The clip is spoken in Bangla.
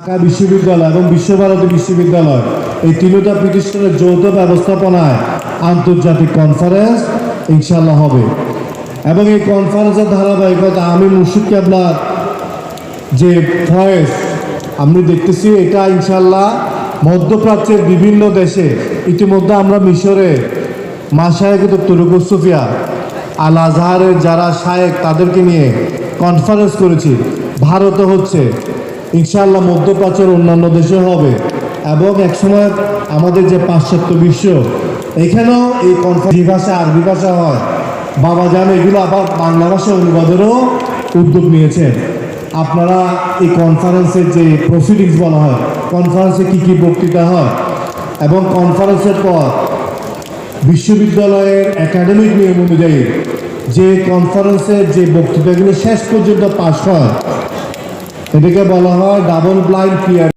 ঢাকা বিশ্ববিদ্যালয় এবং বিশ্বভারতী বিশ্ববিদ্যালয়। এই তিনটা প্রতিষ্ঠানের যৌথ ব্যবস্থাপনায় আন্তর্জাতিক কনফারেন্স ইনশাল্লাহ হবে। এবং এই কনফারেন্সের ধারাবাহিকতা আমি মুর্শিদ কেবলার যে ভয়েস আমি দেখতেছি এটা ইনশাল্লাহ মধ্যপ্রাচ্যের বিভিন্ন দেশে, ইতিমধ্যে আমরা মিশরে মাসায়কত তুরুকুর সুফিয়া আল আজহারের যারা শায়েক তাদেরকে নিয়ে কনফারেন্স করেছি। ভারতে হচ্ছে ইনশাল্লাহ মধ্যপ্রাচ্যের অন্যান্য দেশে হবে। এবং একসময় আমাদের যে পাশ্চাত্য বিশ্ব, এখানেও এই কনফারেন্স ভাষা, আরবি ভাষা হয়। বাবা জান, এগুলো আবার বাংলা ভাষা অনুবাদেরও উদ্যোগ নিয়েছেন। আপনারা এই কনফারেন্সের যে প্রসিডিংস বলা হয় কনফারেন্সে কি কি বক্তৃতা হয়, এবং কনফারেন্সের পর বিশ্ববিদ্যালয়ের একাডেমিক নিয়ম অনুযায়ী যে কনফারেন্সের যে বক্তৃতাগুলো শেষ পর্যন্ত পাশ হয় এটাকে বলা হয় ডাবল ব্লাইন্ড পিয়ার